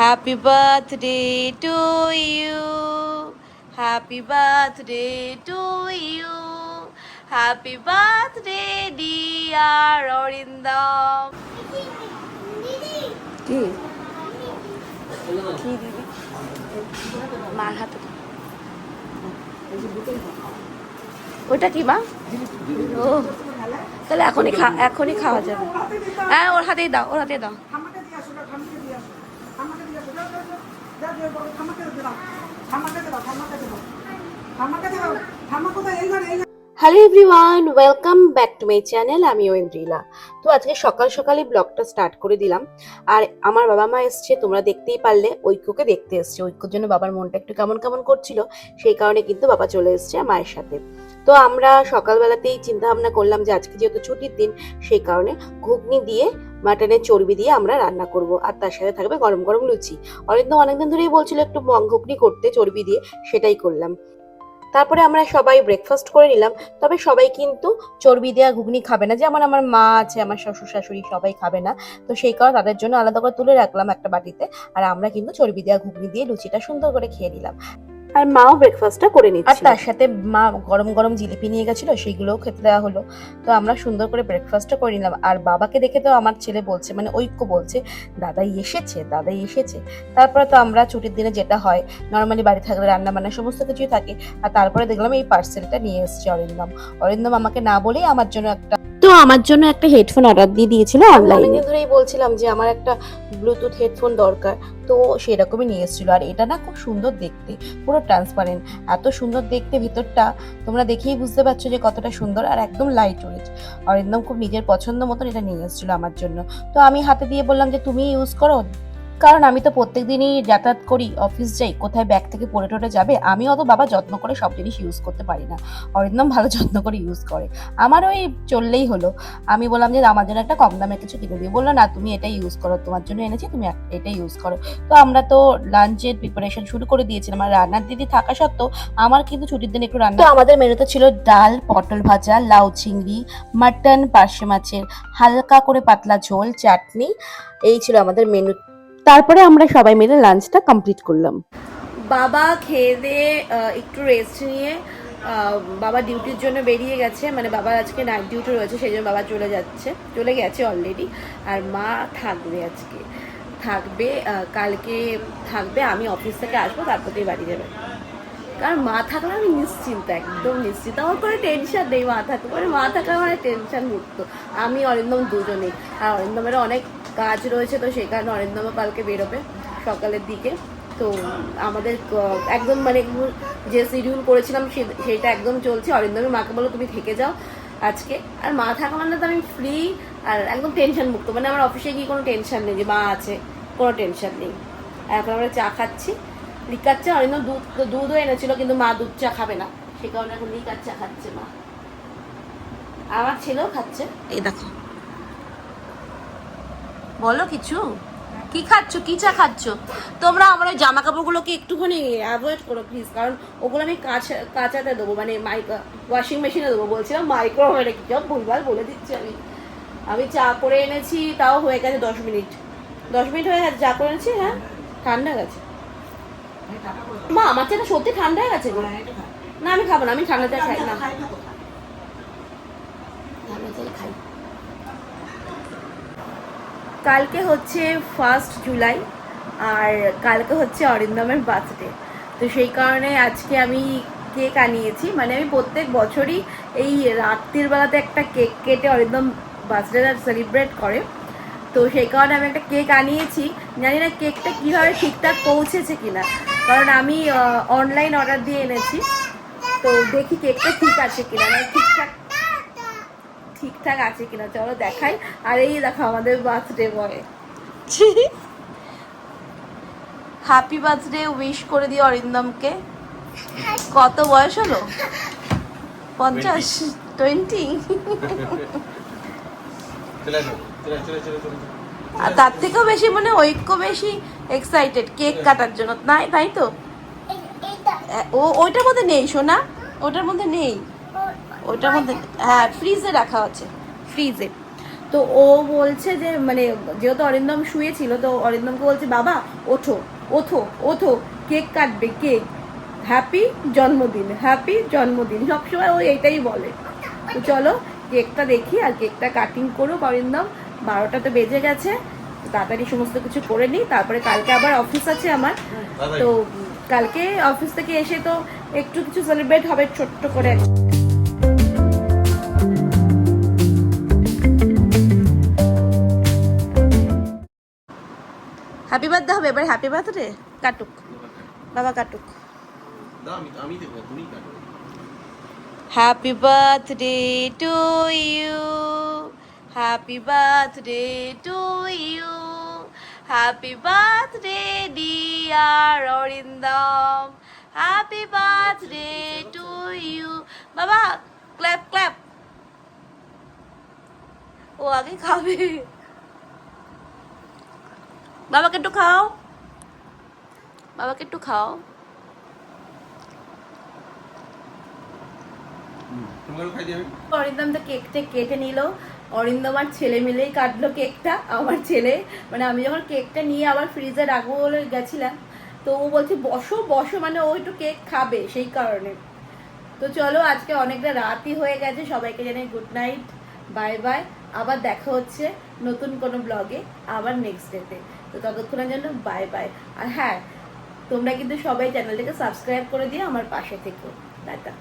Happy birthday to you. Happy birthday to you. Happy birthday dear Arindam কি কি দিবি মার হাতে। ওটা কি মা ও তাহলে এখনই খা এখনই খাওয়া যাবে হ্যাঁ ওর হাতেই দাও ওর হাতেই দাও hello everyone welcome back to my channel আমি ঐন্দ্রিলা। তো আজকে সকাল সকালে ব্লগটা স্টার্ট করে দিলাম। আর আমার বাবা মা এসছে, তোমরা দেখতেই পারলে, ঐক্যকে দেখতে এসছে। ঐক্যর জন্য বাবার মনটা একটু কেমন কেমন করছিল, সেই কারণে কিন্তু বাবা চলে এসছে মায়ের সাথে। তো আমরা সকালবেলাতেই চিন্তা ভাবনা করলাম যে আজকে যেহেতু ছুটির দিন, সেই কারণে ঘুগনি দিয়ে, মাটনের চর্বি দিয়ে আমরা রান্না করব। আর তার সাথে থাকবে গরম গরম লুচি। অরিন্দম অনেকদিন ধরেই বলছিল একটু ঘুগনি করতে, চর্বি দিয়ে, সেটাই করলাম। তারপরে আমরা সবাই ব্রেকফাস্ট করে নিলাম। তবে সবাই কিন্তু চর্বি দেওয়া ঘুগনি খাবে না। যেমন আমার মা আছে, আমার শ্বশুর শাশুড়ি সবাই খাবে না। তো সেই কারণে তাদের জন্য আলাদা করে তুলে রাখলাম একটা বাটিতে। আর আমরা কিন্তু চর্বি দেওয়া ঘুগনি দিয়ে লুচিটা সুন্দর করে খেয়ে নিলাম। আর মাও ব্রেকফাস্টটা করে নিচ্ছে আর তার সাথে মা গরম গরম জিলিপি নিয়ে গেছিল সেইগুলোও খেতে দেওয়া হলো। তো আমরা সুন্দর করে ব্রেকফাস্টটা করে নিলাম। আর বাবাকে দেখে তো আমার ছেলে বলছে মানে ঐক্য বলছে দাদাই এসেছে দাদাই এসেছে। তারপরে তো আমরা ছুটির দিনে যেটা হয় নর্মালি বাড়ি থাকলে রান্না বান্না সমস্ত কিছুই থাকে। আর তারপরে দেখলাম এই পার্সেলটা নিয়ে এসেছে অরিন্দম। অরিন্দম আমাকে না বলেই আমার জন্য একটা আমার জন্য একটা হেডফোন অর্ডার দিয়ে দিয়েছিল অনলাইনে ধরেই বলছিলাম যে আমার একটা ব্লুটুথ হেডফোন দরকার তো সেরকমই নিয়ে এসেছিল। আর এটা না খুব সুন্দর দেখতে পুরো ট্রান্সপারেন্ট এত সুন্দর দেখতে ভিতরটা তোমরা দেখেই বুঝতে পারছ যে কতটা সুন্দর আর একদম লাইট ওয়েট আর একদম খুব নিজের পছন্দ মতন এটা নিয়ে এসেছিল আমার জন্য। তো আমি হাতে দিয়ে বললাম যে তুমি ইউজ করো কারণ আমি তো প্রত্যেক দিনই যাতায়াত করি অফিস যাই, কোথায় ব্যাগ থেকে পড়ে টরে যাবে, আমি অত বাবা যত্ন করে সব জিনিস ইউজ করতে পারি না। অরিন্দম ভালো যত্ন করে ইউজ করে। আমার ওই চললেই হলো। আমি বললাম যে আমার জন্য একটা কম দামের কিছু কিনে দিই বলল, না, তুমি এটাই ইউজ করো, তোমার জন্য এনেছি, তুমি এটা ইউজ করো। তো আমরা তো লাঞ্চের প্রিপারেশন শুরু করে দিয়েছিলাম। আর রান্নার দিদি থাকা সত্ত্বেও আমার কিন্তু ছুটির দিন একটু রান্না আমাদের মেনুতে ছিল ডাল, পটল ভাজা, লাউ চিংড়ি মাটন পার্শে মাছের, হালকা করে পাতলা ঝোল, চাটনি। এই ছিল আমাদের মেনু তারপরে আমরা সবাই মিলে লাঞ্চটা কমপ্লিট করলাম। বাবা খেয়ে দিয়ে একটু রেস্ট নিয়ে বাবা ডিউটির জন্য বেরিয়ে গেছে। মানে বাবার আজকে নাইট ডিউটি রয়েছে, সেই জন্য বাবা চলে যাচ্ছে, চলে গেছে অলরেডি আর মা থাকবে আজকে। থাকবে কালকে থাকবে, আমি অফিস থেকে আসব তারপরেই বাড়ি যাবে। কারণ মা থাকলে আমি নিশ্চিন্ত, একদম নিশ্চিন্ত। আমার কোনো টেনশন নেই মা থাকলে মানে মা থাকলে আমার টেনশন মুক্ত। আমি অরিন্দম দুজনেই। আর অরিন্দমের অনেক কাজ রয়েছে তো সেই কারণে অরিন্দমও কালকে বেরোবে সকালের দিকে। তো আমাদের একদম মানে যে শিডিউল করেছিলাম সে- সেইটা একদম চলছে। অরিন্দমের মাকে বলো, তুমি থেকে যাও আজকে। আর মা থাকা মানে তো আমি ফ্রি আর একদম টেনশন মুক্ত। মানে আমার অফিসে গিয়ে কোনো টেনশন নেই যে মা আছে, কোনো টেনশন নেই। এখন আমরা চা খাচ্ছি। লিকার চা, অরিন্দম দুধ, দুধও এনেছিল কিন্তু মা দুধ চা খাবে না। সে কারণে এখন লিকার চা খাচ্ছে মা। আমার ছেলেও খাচ্ছে। এই দেখো। বলো কিছু? কি খাচ্ছ? কি চা খাচ্ছ? তোমরা আমার ওই জামা কাপড়গুলোকে একটুখানি অ্যাভয়েড করো প্লিজ কারণ ওগুলো আমি কাঁচা কাঁচাতে দেবো মানে মাইক ওয়াশিং মেশিনে দেবো। বলছিলাম মাইক্রোওভেনে কি ভুলভাল বলে দিচ্ছি আমি। আমি চা করে এনেছি তাও হয়ে গেছে দশ মিনিট। দশ মিনিট হয়ে গেছে চা করে এনেছি হ্যাঁ? ঠান্ডা গেছে। মা আমার চাটা সত্যি ঠান্ডা হয়ে গেছে না আমি খাব না আমি ঠান্ডা চা খাই না। ঠান্ডা চাই খাই কালকে হচ্ছে ফার্স্ট জুলাই আর কালকে হচ্ছে অরিন্দমের বার্থডে তো সেই কারণে আজকে আমি কেক আনিয়েছি। মানে আমি প্রত্যেক বছরই এই রাত্রির বেলাতে একটা কেক কেটে অরিন্দম বার্থডেটা সেলিব্রেট করে। তো সেই কারণে আমি একটা কেক আনিয়েছি। জানি না কেকটা কীভাবে ঠিকঠাক পৌঁছেছে কিনা। কারণ আমি অনলাইন অর্ডার দিয়ে এনেছি। তো দেখি কেকটা ঠিক আছে কিনা। মানে ঠিকঠাক ঠিকঠাক আছে কিনা চলো দেখাই। আর এই দেখো আমাদের birthday boy happy birthday wish করে দিও অরিন্দমকে। কত বয়স হলো? পঞ্চাশ। টোয়েন্টি চলে আসো চলে চলে চলে চলে আর তার থেকেও বেশি মানে ঐক্য বেশি এক্সাইটেড কেক কাটার জন্য। তাই তাই তো? ও ওইটার মধ্যে নেই সোনা। ওটার মধ্যে নেই। ওটার মধ্যে হ্যাঁ ফ্রিজে রাখা আছে। ফ্রিজে তো ও বলছে যে মানে যেহেতু অরিন্দম শুয়েছিল তো অরিন্দমকে বলছে বাবা ওঠো ওঠো ওঠো কেক কাটবে কেক। হ্যাপি জন্মদিন হ্যাপি জন্মদিন। সবসময় ও এটাই বলে। তো চলো কেকটা দেখি আর কেকটা কাটিং করুক অরিন্দম। বারোটা তো বেজে গেছে তাড়াতাড়ি সমস্ত কিছু করে নিই। তারপরে কালকে আবার অফিস আছে আমার। তো কালকে অফিস থেকে এসে তো একটু কিছু সেলিব্রেট হবে ছোট্ট করে। বার্থডে হবে এবার হ্যাপি বার্থডে? কাটুক। বাবা কাটুক। Happy birthday to you happy birthday to you happy birthday dear Arindam happy birthday to you বাবা ক্ল্যাপ ক্ল্যাপ ও আগে খাবে। বাবাকে একটু খাও। বাবাকে একটু খাও। অরিন্দম তো কেকটা কেটে নিল। অরিন্দম আর ছেলে মিলেই কাটলো কেকটা আমার ছেলে। মানে আমি যখন কেকটা নিয়ে আবার ফ্রিজে রাখব বলে গেছিলাম তো ও বলছে বসো বসো। মানে ও একটু কেক খাবে সেই কারণে। তো চলো আজকে অনেকটা রাতই হয়ে গেছে। সবাইকে জানাই গুড নাইট বাই বাই আবার দেখা হচ্ছে নতুন কোনো ব্লগে আবার নেক্সট ডেতে তো ততক্ষণের জন্য বাই বাই আর হ্যাঁ তোমরা কিন্তু সবাই চ্যানেলটাকে সাবস্ক্রাইব করে দিয়ে আমার পাশে থেকো। টাটা।